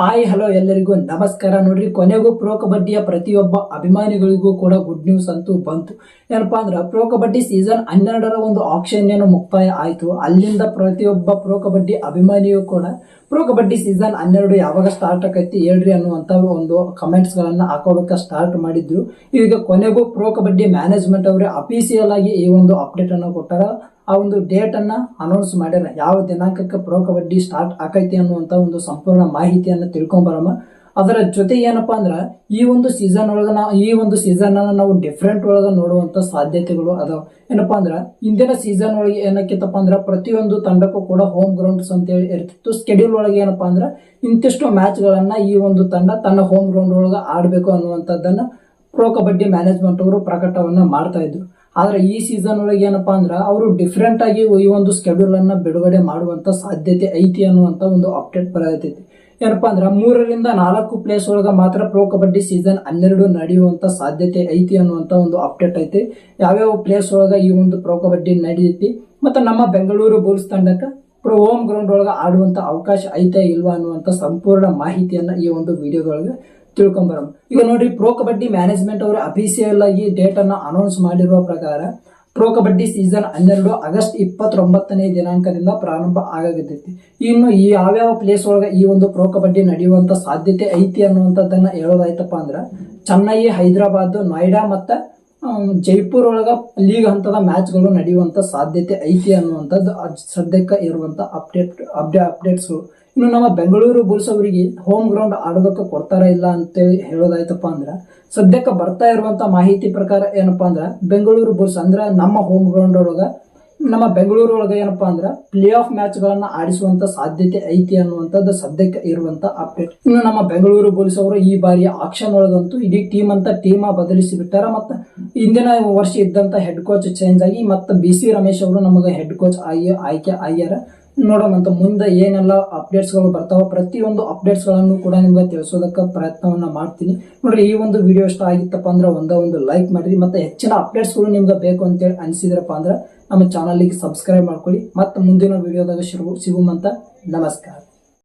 Hi, hello ಎಲ್ಲರಿಗೂ ನಮಸ್ಕಾರ. ನೋಡ್ರಿ, ಕೊನೆಗೂ ಪ್ರೋ ಕಬಡ್ಡಿಯ ಪ್ರತಿಯೊಬ್ಬ ಅಭಿಮಾನಿಗಳಿಗೂ ಕೂಡ ಗುಡ್ ನ್ಯೂಸ್ ಅಂತೂ ಬಂತು. ಏನಪ್ಪಾ ಅಂದ್ರೆ, ಪ್ರೋ ಕಬಡ್ಡಿ ಸೀಸನ್ ಹನ್ನೆರಡರ ಒಂದು ಆಕ್ಷನ್ ಏನು ಮುಕ್ತಾಯ ಆಯಿತು. ಅಲ್ಲಿಂದ ಪ್ರತಿಯೊಬ್ಬ ಪ್ರೋ ಕಬಡ್ಡಿ ಅಭಿಮಾನಿಯೂ ಕೂಡ, ಪ್ರೋ ಕಬಡ್ಡಿ ಸೀಸನ್ ಹನ್ನೆರಡು ಯಾವಾಗ ಸ್ಟಾರ್ಟ್ ಆಕೈತಿ ಹೇಳ್ರಿ ಅನ್ನುವಂತ ಒಂದು ಕಮೆಂಟ್ಸ್ ಗಳನ್ನ ಹಾಕೋಬೇಕ ಸ್ಟಾರ್ಟ್ ಮಾಡಿದ್ರು. ಈಗ ಕೊನೆಗೂ ಪ್ರೋ ಕಬಡ್ಡಿ ಮ್ಯಾನೇಜ್ಮೆಂಟ್ ಅವರೇ ಅಫಿಸಿಯಲ್ ಆಗಿ ಈ ಒಂದು ಅಪ್ಡೇಟ್ ಅನ್ನು ಕೊಟ್ಟಾರ. ಆ ಒಂದು ಡೇಟ್ ಅನ್ನ ಅನೌನ್ಸ್ ಮಾಡ್ಯಾರ ಯಾವ ದಿನಾಂಕಕ್ಕೆ ಪ್ರೋ ಕಬಡ್ಡಿ ಸ್ಟಾರ್ಟ್ ಆಕೈತಿ ಅನ್ನುವಂತ ಒಂದು ಸಂಪೂರ್ಣ ಮಾಹಿತಿಯನ್ನ ತಿಳ್ಕೊಂಬರಮ್ಮ ಅದರ ಜೊತೆ ಏನಪ್ಪಾ ಅಂದ್ರ, ಈ ಒಂದು ಸೀಸನ್ ಒಳಗ ನಾವು ಈ ಒಂದು ಸೀಸನ್ ನಾವು ಡಿಫ್ರೆಂಟ್ ಒಳಗ ನೋಡುವಂತ ಸಾಧ್ಯತೆಗಳು ಅದಾವ. ಏನಪ್ಪಾ ಅಂದ್ರ ಇಂದಿನ ಸೀಸನ್ ಒಳಗೆ ಏನಕ್ಕಿತ್ತಪ್ಪ ಅಂದ್ರ, ಪ್ರತಿಯೊಂದು ತಂಡಕ್ಕೂ ಕೂಡ ಹೋಮ್ ಗ್ರೌಂಡ್ಸ್ ಅಂತ ಹೇಳಿ ಇರ್ತಿತ್ತು. ಸ್ಕೆಡ್ಯೂಲ್ ಒಳಗೆ ಏನಪ್ಪಾ ಅಂದ್ರ, ಇಂತಿಷ್ಟು ಮ್ಯಾಚ್ ಗಳನ್ನ ಈ ಒಂದು ತಂಡ ತನ್ನ ಹೋಮ್ ಗ್ರೌಂಡ್ ಒಳಗ ಆಡ್ಬೇಕು ಅನ್ನುವಂಥದ್ದನ್ನ ಪ್ರೋ ಕಬಡ್ಡಿ ಮ್ಯಾನೇಜ್ಮೆಂಟ್ ಅವರು ಪ್ರಕಟವನ್ನ ಮಾಡ್ತಾ ಇದ್ರು. ಆದ್ರೆ ಈ ಸೀಸನ್ ಒಳಗೆ ಏನಪ್ಪಾ ಅಂದ್ರೆ ಅವರು ಡಿಫ್ರೆಂಟ್ ಆಗಿ ಈ ಒಂದು ಸ್ಕೆಡ್ಯೂಲ್ ಅನ್ನ ಬಿಡುಗಡೆ ಮಾಡುವಂತ ಸಾಧ್ಯತೆ ಐತಿ ಅನ್ನುವಂತ ಒಂದು ಅಪ್ಡೇಟ್ ಬರತೈತಿ. ಏನಪ್ಪಾ ಅಂದ್ರೆ ಮೂರರಿಂದ ನಾಲ್ಕು ಪ್ಲೇಸ್ ಒಳಗ ಮಾತ್ರ ಪ್ರೋ ಕಬಡ್ಡಿ ಸೀಸನ್ ಹನ್ನೆರಡು ನಡೆಯುವಂತ ಸಾಧ್ಯತೆ ಐತಿ ಅನ್ನುವಂತ ಒಂದು ಅಪ್ಡೇಟ್ ಐತಿ. ಯಾವ್ಯಾವ ಪ್ಲೇಸ್ ಒಳಗ ಈ ಒಂದು ಪ್ರೋ ಕಬಡ್ಡಿ ನಡೆಯುತ್ತಿ ಮತ್ತೆ ನಮ್ಮ ಬೆಂಗಳೂರು ಬುಲ್ಸ್ ತಂಡಕ್ಕೆ ಪ್ರೋ ಹೋಮ್ ಗ್ರೌಂಡ್ ಒಳಗ ಆಡುವಂತ ಅವಕಾಶ ಐತೆ ಇಲ್ವಾ ಅನ್ನುವಂತ ಸಂಪೂರ್ಣ ಮಾಹಿತಿಯನ್ನ ಈ ಒಂದು ವಿಡಿಯೋದೊಳಗೆ ತಿಳ್ಕೊಂಬರೋಣ ಈಗ ನೋಡ್ರಿ ಪ್ರೋ ಕಬಡ್ಡಿ ಮ್ಯಾನೇಜ್ಮೆಂಟ್ ಅವರು ಅಫಿಸಿಯಲ್ ಆಗಿ ಡೇಟ್ ಅನ್ನ ಅನೌನ್ಸ್ ಮಾಡಿರುವ ಪ್ರಕಾರ ಪ್ರೋ ಕಬಡ್ಡಿ ಸೀಸನ್ ಹನ್ನೆರಡು ಆಗಸ್ಟ್ ಇಪ್ಪತ್ತೊಂಬತ್ತನೇ ದಿನಾಂಕದಿಂದ ಪ್ರಾರಂಭ ಆಗತೈತಿ ಇನ್ನು ಈ ಯಾವ್ಯಾವ ಪ್ಲೇಸ್ ಒಳಗ ಈ ಒಂದು ಪ್ರೋ ಕಬಡ್ಡಿ ನಡೆಯುವಂತ ಸಾಧ್ಯತೆ ಐತಿ ಅನ್ನುವಂಥದ್ದನ್ನ ಹೇಳೋದಾಯ್ತಪ್ಪ ಅಂದ್ರ, ಚೆನ್ನೈ, ಹೈದರಾಬಾದ್, ನೋಯ್ಡಾ ಮತ್ತ ಜೈಪುರ್ ಒಳಗ ಲೀಗ್ ಹಂತದ ಮ್ಯಾಚ್ಗಳು ನಡೆಯುವಂತ ಸಾಧ್ಯತೆ ಐತಿ ಅನ್ನುವಂಥದ್ದು ಸದ್ಯಕ್ಕೆ ಇರುವಂತ ಅಪ್ಡೇಟ್ ಅಪ್ಡೇ ಇನ್ನು ನಮ್ಮ ಬೆಂಗಳೂರು ಬುಲ್ಸ್ ಅವರಿಗೆ ಹೋಮ್ ಗ್ರೌಂಡ್ ಆಡೋದಕ್ಕೆ ಕೊಡ್ತಾರ ಇಲ್ಲ ಅಂತೇಳಿ ಹೇಳೋದಾಯ್ತಪ್ಪ ಅಂದ್ರ, ಸದ್ಯಕ್ಕೆ ಬರ್ತಾ ಇರುವಂತ ಮಾಹಿತಿ ಪ್ರಕಾರ ಏನಪ್ಪಾ ಅಂದ್ರ, ಬೆಂಗಳೂರು ಬುಲ್ಸ್ ಅಂದ್ರ ನಮ್ಮ ಹೋಮ್ ಗ್ರೌಂಡ್ ಒಳಗ, ನಮ್ಮ ಬೆಂಗಳೂರು ಒಳಗೆ ಏನಪ್ಪಾ ಅಂದ್ರೆ ಪ್ಲೇ ಆಫ್ ಮ್ಯಾಚ್ ಗಳನ್ನ ಆಡಿಸುವಂತ ಸಾಧ್ಯತೆ ಐತಿ ಅನ್ನುವಂಥದ್ದು ಸದ್ಯಕ್ಕೆ ಇರುವಂತ ಅಪ್ಡೇಟ್ ಇನ್ನು ನಮ್ಮ ಬೆಂಗಳೂರು ಬುಲ್ಸ್ ಅವರು ಈ ಬಾರಿಯ ಆಕ್ಷನ್ ಒಳಗಂತೂ ಇಡೀ ಟೀಮ್ ಅಂತ ಟೀಮ್ ಬದಲಿಸಿ ಬಿಟ್ಟಾರ ಮತ್ತ ಇಂದಿನ ವರ್ಷ ಇದ್ದಂತ ಹೆಡ್ ಕೋಚ್ ಚೇಂಜ್ ಆಗಿ ಮತ್ತೆ ಬಿ ಸಿ ರಮೇಶ್ ಅವರು ನಮಗೆ ಹೆಡ್ ಕೋಚ್ ಆಗಿ ಆಯ್ಕೆ ಆಗ್ಯಾರ. ನೋಡೋಣಂತ ಮುಂದೆ ಏನೆಲ್ಲ ಅಪ್ಡೇಟ್ಸ್ಗಳು ಬರ್ತಾವ ಪ್ರತಿಯೊಂದು ಅಪ್ಡೇಟ್ಸ್ಗಳನ್ನು ಕೂಡ ನಿಮ್ಗೆ ತಿಳಿಸೋದಕ್ಕೆ ಪ್ರಯತ್ನವನ್ನ ಮಾಡ್ತೀನಿ. ನೋಡ್ರಿ, ಈ ಒಂದು ವಿಡಿಯೋ ಇಷ್ಟ ಆಗಿತ್ತಪ್ಪ ಅಂದ್ರೆ ಒಂದ ಒಂದು ಲೈಕ್ ಮಾಡ್ರಿ. ಮತ್ತೆ ಹೆಚ್ಚಿನ ಅಪ್ಡೇಟ್ಸ್ಗಳು ನಿಮ್ಗೆ ಬೇಕು ಅಂತೇಳಿ ಅನಿಸಿದ್ರಪ್ಪ ಅಂದ್ರೆ ನಮ್ಮ ಚಾನಲ್ಗೆ ಸಬ್ಸ್ಕ್ರೈಬ್ ಮಾಡ್ಕೊಳ್ಳಿ. ಮತ್ತೆ ಮುಂದಿನ ವಿಡಿಯೋದಾಗ ಶುರು ಸಿಗುಮಂತ ನಮಸ್ಕಾರ.